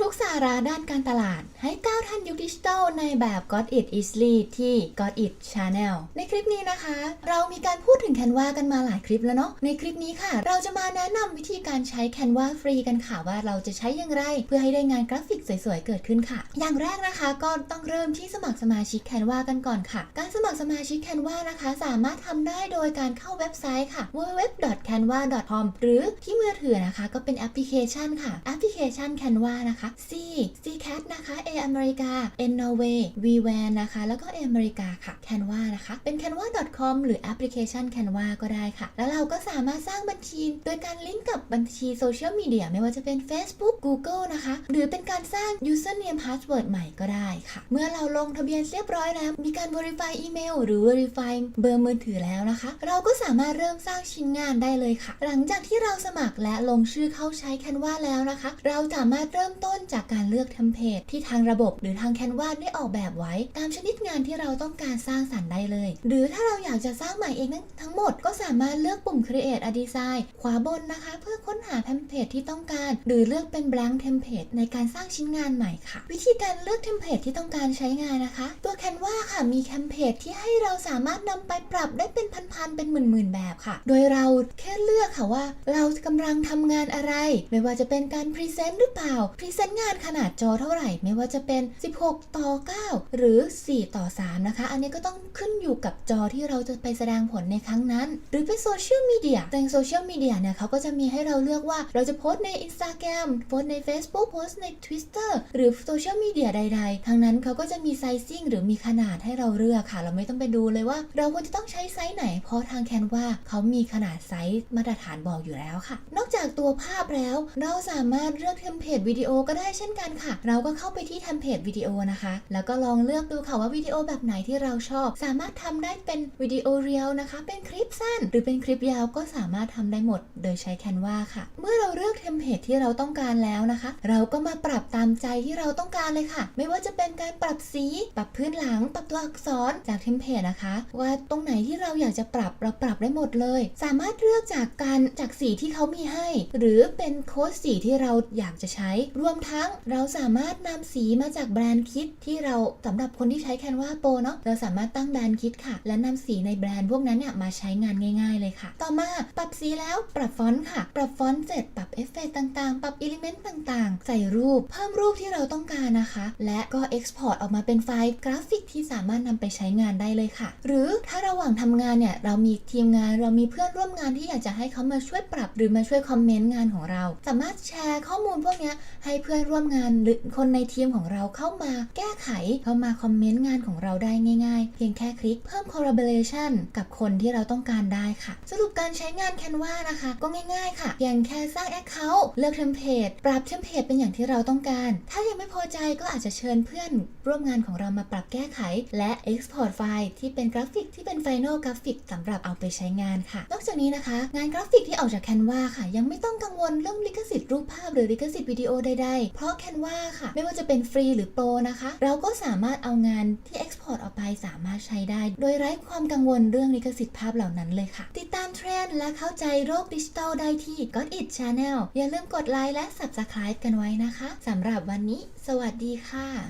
ทุกสาระด้านการตลาด ให้ก้าวทันยุคดิจิทัลในแบบ Got It Easily ที่ Got It Channel ในคลิปนี้นะคะ เรามีการพูดถึง Canva กันมาหลายคลิปแล้วเนาะในคลิปนี้ค่ะ เราจะมาแนะนำวิธีการใช้ Canva ฟรีกันค่ะว่าเราจะใช้อย่างไร เพื่อให้ได้งานกราฟิกสวยๆ เกิดขึ้นค่ะ อย่างแรกนะคะก็ต้องเริ่มที่สมัครสมาชิก Canva กันก่อนค่ะ การสมัครสมาชิก Canva นะคะ สามารถทำได้โดยการเข้าเว็บไซต์ค่ะ www.canva.com หรือที่มือถือนะคะ ก็เป็นแอปพลิเคชันค่ะแอปพลิเคชัน Canva นะคะ C C Cat นะคะ A อเมริกา N Norway V Van นะคะ แล้วก็ A อเมริกาค่ะ Canva นะคะ เป็น canva.com หรือแอปพลิเคชัน Canva ก็ได้ค่ะ แล้วเราก็สามารถสร้างบัญชี โดยการลิงก์กับบัญชีโซเชียลมีเดียไม่ว่าจะเป็น Facebook Google นะคะ หรือเป็นการสร้าง username password ใหม่ก็ได้ค่ะ เมื่อเราลงทะเบียนเรียบร้อยแล้ว มีการ verify อีเมลหรือ verify เบอร์มือถือแล้วนะคะ เราก็สามารถเริ่มสร้างชิ้นงานได้เลยค่ะ หลังจากที่เราสมัครและลงชื่อเข้าใช้ Canva แล้วนะคะ เราสามารถเริ่มต้น้นจากการเลือกเทมเพลตที่ทางระบบหรือทาง Canva ได้ออกแบบไว้ ตามชนิดงานที่เราต้องการสร้างสรรค์ได้เลย หรือถ้าเราอยากจะสร้างใหม่เองทั้งหมดก็สามารถเลือกปุ่ม Create a Design ขวาบนนะคะ เพื่อค้นหาเทมเพลตที่ต้องการ หรือเลือกเป็น blank template ในการสร้างชิ้นงานใหม่ค่ะ วิธีการเลือกเทมเพลตที่ต้องการใช้งานนะคะ ตัว Canva ค่ะมีเทมเพลตที่ให้เราสามารถนำไปปรับได้เป็นพันๆเป็นหมื่นๆแบบค่ะ โดยเราแค่เลือก ค่ะว่า เรากำลังทำงานอะไร ไม่ว่าจะเป็นการพรีเซนต์หรือเปล่า พรีเซนต์งานขนาดจอเท่าไหร่ ไม่ว่าจะเป็น 16 ต่อ 9 หรือ 4 ต่อ 3 นะคะ อันนี้ก็ต้องขึ้นอยู่กับจอที่เราจะไปแสดงผลในครั้งนั้น หรือเป็นโซเชียลมีเดียแต่โซเชียลมีเดียเนี่ยเขาก็จะมีให้เราเลือกว่าเราจะโพสต์ใน Instagram โพสต์ใน Facebook โพสต์ใน Twitter หรือโซเชียลมีเดียใด ๆ ทั้งนั้นเขาก็จะมีไซซิ่งหรือมีขนาดให้เราเลือกค่ะ เราไม่ต้องไปดูเลยว่า เราควรจะต้องใช้ไซส์ไหน เพราะทางแคนวาเขามีขนาดไซส์มาตรฐฐานบอกอยู่แล้วค่ะ นอกจากตัวภาพแล้ว เราสามารถเลือกเทมเพลตวิดีโอก็ได้เช่นกันค่ะ เราก็เข้าไปที่เทมเพลตวิดีโอนะคะ แล้วก็ลองเลือกดูค่ะว่าวิดีโอแบบไหนที่เราชอบ สามารถทำได้เป็นวิดีโอเรียลนะคะ เป็นคลิปสั้น หรือเป็นคลิปยาวก็สามารถทำได้หมด โดยใช้แคนวาค่ะ เมื่อเราเลือกเทมเพลตที่เราต้องการแล้วนะคะ เราก็มาปรับตามใจที่เราต้องการเลยค่ะ ไม่ว่าจะเป็นการปรับสี ปรับพื้นหลัง ปรับตัวอักษรจากเทมเพลตนะคะ ว่าตรงไหนที่เราอยากจะปรับเราปรับได้หมดเลย สามารถเลือกจากการจากสีที่เขามีให้ หรือเป็นโค้ดสีที่เราอยากจะใช้ รวมทั้งเราสามารถนำสีมาจากแบรนด์คิดที่เราสำหรับคนที่ใช้ Canva Pro เนาะเราสามารถตั้งแบรนด์คิดค่ะ และนำสีในแบรนด์พวกนั้นเนี่ยมาใช้งานง่าย ๆ เลยค่ะ ต่อมาปรับสีแล้วปรับฟอนต์ค่ะ ปรับฟอนต์เสร็จปรับเอฟเฟกต์ต่างๆ ปรับอิเลเมนต์ต่างๆ ใส่รูป เพิ่มรูปที่เราต้องการนะคะ และก็ Export ออกมาเป็นไฟล์กราฟิกที่สามารถนำไปใช้งานได้เลยค่ะ หรือถ้าระหว่างทำงานเนี่ยเรามีทีมงานเรามีเพื่อนร่วมงานที่อยากจะให้เขามาช่วยปรับหรือมาช่วยคอมเมนต์งานของเรา สามารถแชร์ข้อมูลพวกนี้ให้เพื่อนร่วมงานหรือคนในทีมของเราเข้ามาแก้ไขเข้ามาคอมเมนต์งานของเราได้ง่าย ๆ เพียงแค่คลิกเพิ่ม collaboration กับคนที่เราต้องการได้ค่ะ สรุปการใช้งาน Canva นะคะ ก็ง่าย ๆ ค่ะเพียงแค่สร้าง Account เลือกเทมเพลตปรับเทมเพลตเป็นอย่างที่เราต้องการ ถ้ายังไม่พอใจก็อาจจะเชิญเพื่อนร่วมงานของเรามาปรับแก้ไข และ Export ไฟล์ที่เป็นกราฟิกที่เป็น Final กราฟิกสำหรับเอาไปใช้งานค่ะ นอกจากนี้นะคะ งานกราฟิกที่ออกจาก Canva ค่ะ ยังไม่ต้องกังวลเรื่องลิขสิทธิ์รูปภาพหรือลิขสิทธิ์วิดีโอใดๆ เพราะ Canva ค่ะ ไม่ว่าจะเป็นฟรีหรือโปรนะคะ เราก็สามารถเอางานที่ Export อร์ตออกไปสามารถใช้ได้ โดยไร้ความกังวลเรื่องลิขสิทธิ์ภาพเหล่านั้นเลยค่ะ ติดตามเทรนด์และเข้าใจโลกดิจิทัลได้ที่ Got It Channel อย่าลืมกดไลค์และ Subscribe กันไว้นะคะสำหรับวันนี้ สวัสดีค่ะ